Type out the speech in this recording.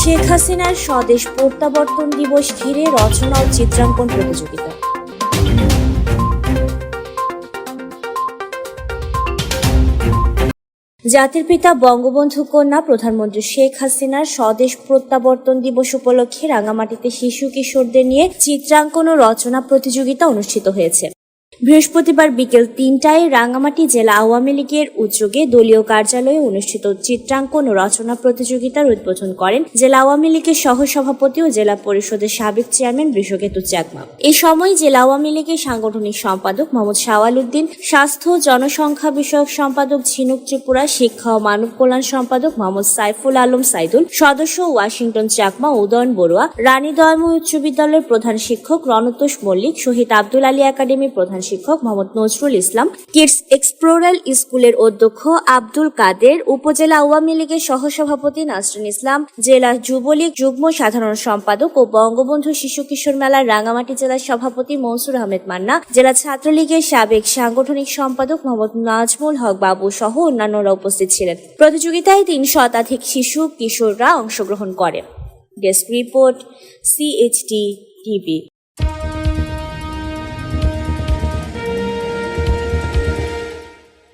শেখ হাসিনার স্বদেশ প্রত্যাবর্তন দিবস ঘিরে রচনা ও চিত্রাঙ্কন প্রতিযোগিতা। জাতির পিতা বঙ্গবন্ধু কন্যা প্রধানমন্ত্রী শেখ হাসিনার স্বদেশ প্রত্যাবর্তন দিবস উপলক্ষে রাঙামাটিতে শিশু কিশোরদের নিয়ে চিত্রাঙ্কন ও রচনা প্রতিযোগিতা অনুষ্ঠিত হয়েছে। বৃহস্পতিবার বিকেল তিনটায় রাঙামাটি জেলা আওয়ামী লীগের উদ্যোগে দলীয় কার্যালয়ে অনুষ্ঠিত চিত্রাঙ্কন ও রচনা প্রতিযোগিতার উদ্বোধন করেন জেলা আওয়ামী লীগের সহ সভাপতি ও জেলা পরিষদের সাবেক চেয়ারম্যান বৃষকেতু চাকমা এ সময় জেলা আওয়ামী লীগের সাংগঠনিক সম্পাদক মোহাম্মদ শাওয়াল উদ্দিন স্বাস্থ্য জনসংখ্যা বিষয়ক সম্পাদক ঝিনুক ত্রিপুরা, শিক্ষা ও মানব কল্যাণ সম্পাদক মোহাম্মদ সাইফুল আলম সাইদুল, সদস্য ওয়াশিংটন চাকমা উদয়ন বড়ুয়া, রানী দয়াময় উচ্চ বিদ্যালয়ের প্রধান শিক্ষক রণতোষ মল্লিক, শহীদ আব্দুল আলী একাডেমির প্রধান শিক্ষক মোহাম্মদ নজরুল ইসলাম, কিডস এক্সপ্লোরাল স্কুলের অধ্যক্ষ আব্দুল কাদের, উপজেলা আওয়ামী লীগের সহসভাপতি নাসরিন ইসলাম, জেলা যুবলীগ যুগ্ম সাধারণ সম্পাদক ও বঙ্গবন্ধু শিশু কিশোর মেলার রাঙামাটি জেলার সভাপতি মনসুর আহমেদ মান্না, জেলা ছাত্রলীগের সাবেক সাংগঠনিক সম্পাদক মোহাম্মদ নাজমুল হক বাবু সহ অন্যান্যরা উপস্থিত ছিলেন। প্রতিযোগিতায় তিন শতাধিক শিশু কিশোররা অংশগ্রহণ করেন ডেস্ক রিপোর্ট সিএইচটি টিভি